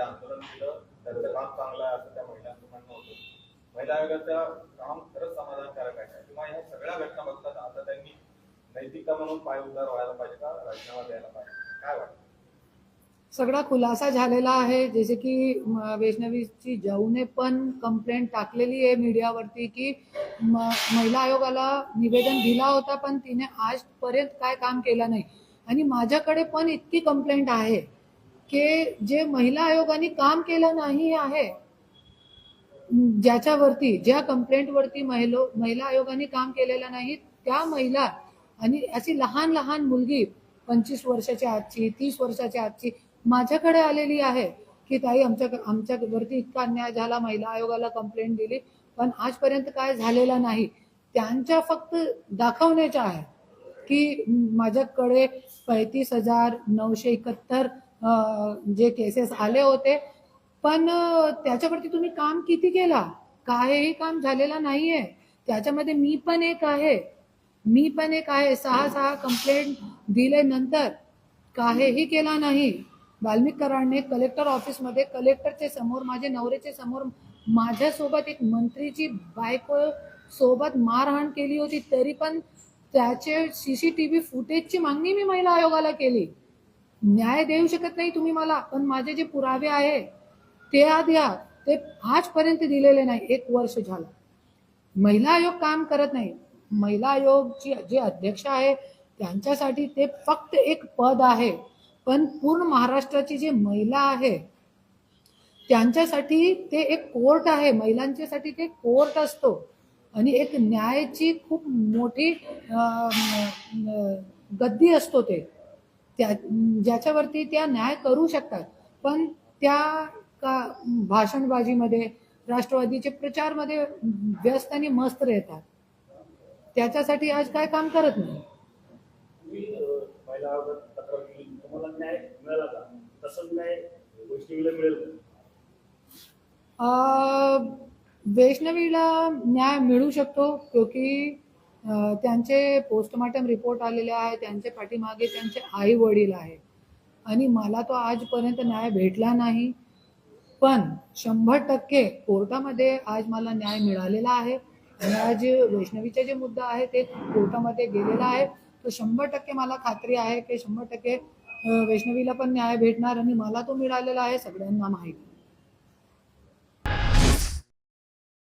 जे आंदोलन केलं त्याचं काम चांगलं आहे असं त्या महिलांचं म्हणणं होतं. महिला आयोगाचं काम खरंच समाधानकारक आहे. किंवा ह्या सगळ्या घटना बघतात आता त्यांनी नैतिकता म्हणून पाय उतार व्हायला पाहिजे का? राजीनामा द्यायला पाहिजे. काय वाटतं? सगळा खुलासा झालेला आहे. जसे की वैष्णवीची जाऊने पण कंप्लेंट टाकलेली आहे मीडियावरती की महिला आयोगाला निवेदन दिला होता पण तिने आजपर्यंत काय काम केलं नाही. आणि माझ्याकडे पण इतकी कंप्लेंट आहे. की जे महिला आयोगाने काम केलं नाही आहे ज्याच्यावरती ज्या कंप्लेंटवरती महिलो महिला आयोगाने काम केलेलं नाही त्या महिला आणि अशी लहान लहान मुलगी पंचवीस वर्षाच्या आजची तीस वर्षाच्या आजची माझ्याकडे आलेली आहे की ताई आमच्या आमच्यावरती इतका अन्याय झाला महिला आयोगाला कंप्लेंट दिली पण आजपर्यंत काय झालेलं नाही. त्यांच्या फक्त दाखवण्याच्या आहे की माझ्याकडे पैतीस हजार नऊशे एकाहत्तर जे केसेस आले होते. पण त्याच्यावरती तुम्ही काम किती केला? काहीही काम झालेला नाहीये. त्याच्यामध्ये मी पण एक आहे. मी पण एक आहे. सहा सहा कंप्लेंट दिल्यानंतर काहीही केला नाही. वाल्मिक कराडने कलेक्टर ऑफिसमध्ये कलेक्टरच्या समोर माझे नवरेचे समोर माझ्यासोबत एक मंत्रीची बायको सोबत मारहाण केली होती. तरी पण त्याचे सी सी टी व्ही फुटेजची मागणी मी महिला आयोगाला केली. न्याय देऊ शकत नाही तुम्ही मला पण माझे जे पुरावे आहे ते द्या ते आजपर्यंत दिलेले नाही एक वर्ष झालं. महिला आयोग काम करत नाही. महिला आयोगची जे अध्यक्ष आहे त्यांच्यासाठी ते फक्त एक पद आहे पण पूर्ण महाराष्ट्राची जी महिला आहे त्यांच्यासाठी ते एक कोर्ट आहे महिलांच्यासाठी ते कोर्ट असतो. आणि एक न्यायाची खूप मोठी गद्दी असतो ते. त्या ज्याच्यावरती त्या न्याय करू शकतात. पण त्या का भाषणबाजीमध्ये राष्ट्रवादीचे प्रचारमध्ये व्यस्त आणि मस्त राहतात. त्याच्यासाठी आज काय काम करत नाही? वैष्णवीला न्याय मिळू शकतो क्योंकि त्यांचे पोस्टमार्टम रिपोर्ट आलेले आहे त्यांच्या पाठीमागे त्यांचे आई वडील आहे आणि मला तो आजपर्यंत न्याय भेटला नाही. पण शंभर टक्के कोर्टामध्ये आज मला न्याय मिळालेला आहे. आणि आज वैष्णवीचा जे मुद्दा आहे ते कोर्टामध्ये गेलेला आहे. तर शंभर टक्के मला खात्री आहे की शंभर टक्के वैष्णवीला पण न्याय भेटणार आणि मला तो मिळालेला आहे सगळ्यांना माहिती.